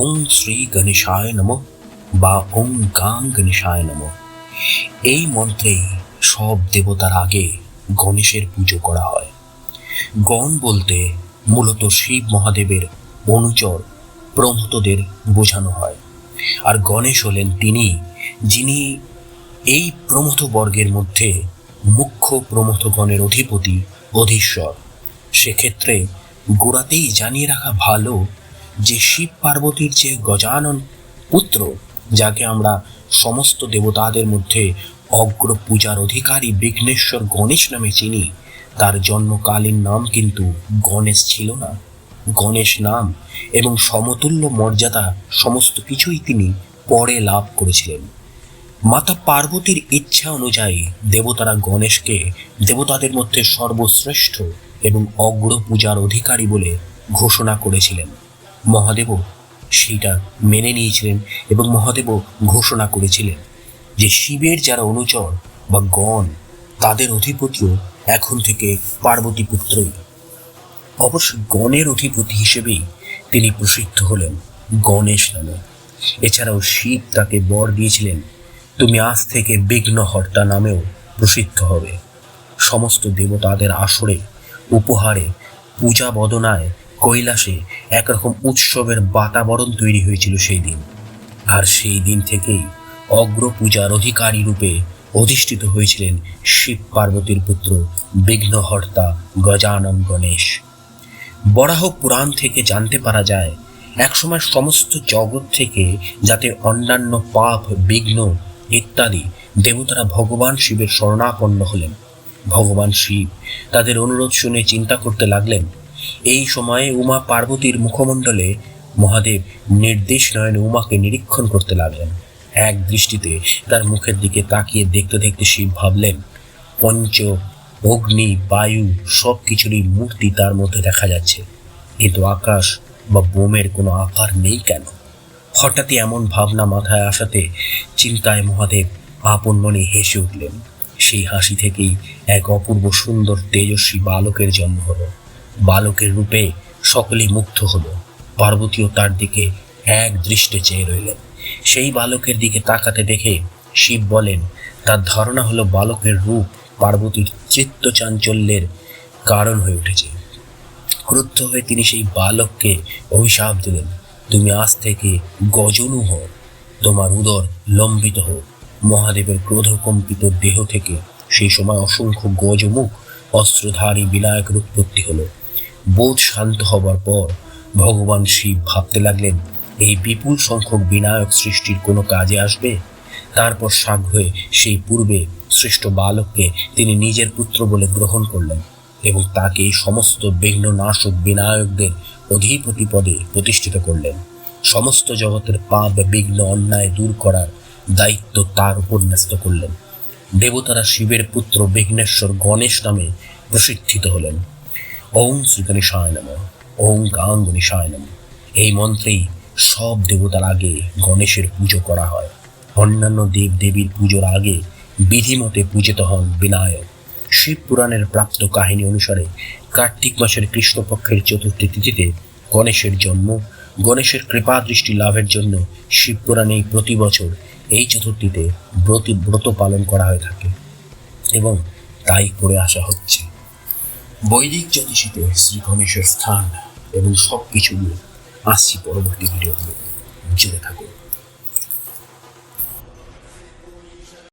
ওং শ্রী গণেশায় নম বা ওং গাং গণেশায় নম এই মন্ত্রে সব দেবতার আগে গণেশের পুজো করা হয়। গণ বলতে মূলত শিব মহাদেবের অনুচর প্রমথদের বোঝানো হয়। আর গণেশ হলেন তিনি যিনি এই প্রমথ বর্গের মধ্যে মুখ্য প্রমথগণের অধিপতি অধীশ্বর। সেক্ষেত্রে গোড়াতেই জানিয়ে রাখা ভালো যে শিব পার্বতীর যে গজানন পুত্র, যাকে আমরা সমস্ত দেবতাদের মধ্যে অগ্র পূজার অধিকারী বিঘ্নেশ্বর গণেশ নামে চিনি, তার জন্মকালীন নাম কিন্তু গণেশ ছিল না। গণেশ নাম এবং সমতুল্য মর্যাদা সমস্ত কিছুই তিনি পরে লাভ করেছিলেন। মাতা পার্বতীর ইচ্ছা অনুযায়ী দেবতারা গণেশকে দেবতাদের মধ্যে সর্বশ্রেষ্ঠ এবং অগ্র পূজার অধিকারী বলে ঘোষণা করেছিলেন। মহাদেবও সেইটা মেনে নিয়েছিলেন এবং মহাদেবও ঘোষণা করেছিলেন যে শিবের যারা অনুচর বা গণ, তাদের অধিপতিও এখন থেকে পার্বতী পুত্রই। অবশ্য গণের অধিপতি হিসেবেই তিনি প্রসিদ্ধ হলেন গণেশ নামে। এছাড়াও শিব তাকে বর দিয়েছিলেন, তুমি আজ থেকে বিঘ্নহর্তা নামেও প্রসিদ্ধ হবে। সমস্ত দেবতাদের আসরে, উপহারে, পূজা বদনায় কৈলাসে একরকম উৎসবের বাতাবরণ তৈরি হয়েছিল সেই দিন। আর সেই দিন থেকেই অগ্র পূজার অধিকারী রূপে অধিষ্ঠিত হয়েছিলেন শিব পার্বতীর পুত্র বিঘ্নহর্তা গজানন গণেশ। বরাহ পুরাণ থেকে জানতে পারা যায়, একসময় সমস্ত জগৎ থেকে যাতে অন্যান্য পাপ, বিঘ্ন ইত্যাদি দেবতারা ভগবান শিবের শরণাপন্ন হলেন। ভগবান শিব তাদের অনুরোধ শুনে চিন্তা করতে লাগলেন এই সময়ে উমা পার্বতীর মুখমণ্ডলে মহাদেব নির্দেশ নয়নে উমাকে নিরীক্ষণ করতে লাগলেন। এক দৃষ্টিতে তার মুখের দিকে তাকিয়ে দেখতে দেখতে শিব ভাবলেন, পঞ্চ, অগ্নি, বায়ু সব কিছুরই মূর্তি তার মধ্যে দেখা যাচ্ছে। কিন্তু আকাশ বা বোমের কোনো আকার নেই কেন? হঠাৎই এমন ভাবনা মাথায় আসাতে চিন্তায় মহাদেব আপন মনে হেসে উঠলেন। সেই হাসি থেকেই এক অপূর্ব সুন্দর তেজস্বী বালকের জন্ম হলো। বালকের রূপে সকলেই মুগ্ধ হলো। পার্বতীও তার দিকে এক দৃষ্টে চেয়ে রইলেন। সেই বালকের দিকে তাকাতে দেখে শিব বলেন, তার ধারণা হলো বালকের রূপ পার্বতীর চিত্ত চাঞ্চল্যের কারণ হয়ে উঠেছে। ক্রুদ্ধ হয়ে তিনি সেই বালককে অভিশাপ দিলেন। তুমি আজ থেকে গজনু হও। তোমার উদর লম্বিত হোক। মহাদেবের ক্রোধকম্পিত দেহ থেকে সেই সময় অসংখ্য গজমুখ, অস্ত্রধারী বিনায়কের উৎপত্তি হলো। বোধ শান্ত হবার পর ভগবান শিব ভাবতে লাগলেন, এই বিপুল সংখ্যক বিনায়ক সৃষ্টির কোনো কাজে আসবে? তারপর সাগ হয়ে সেই পূর্বে শ্রেষ্ঠ বালককে তিনি নিজের পুত্র বলে গ্রহণ করলেন এবং তাকে এই সমস্ত বিঘ্ন নাশক বিনায়কদের অধিপতি পদে প্রতিষ্ঠিত করলেন। সমস্ত জগতের পাপ, বিঘ্ন, অন্যায় দূর করার দায়িত্ব তার উপর ন্যস্ত করলেন। দেবতারা শিবের পুত্র বিঘ্নেশ্বর গণেশ নামে প্রসিদ্ধিত হলেন। ওং শ্রী গণেশায় নম ওং গাং গণেশায় নম এই মন্ত্রেই সব দেবতার আগে গণেশের পুজো করা হয়। অন্যান্য দেব দেবীর পুজোর আগে বিধিমতে পূজিত হন বিনায়ক। শিব পুরাণের প্রাপ্ত কাহিনী অনুসারে কার্তিক মাসের কৃষ্ণপক্ষের চতুর্থী তিথিতে গণেশের জন্ম, গণেশের কৃপা দৃষ্টি লাভের জন্য শিব পুরাণে প্রতি বছর এই চতুর্থীতে ব্রতি ব্রত পালন করা হয়ে থাকে এবং তাই করে আসা হচ্ছে। বৈদিক জ্যোতিষীতে শ্রী গণেশের স্থান এবং সব কিছু নিয়ে আসছি পরবর্তী ভিডিওগুলো। জেনে থাকুন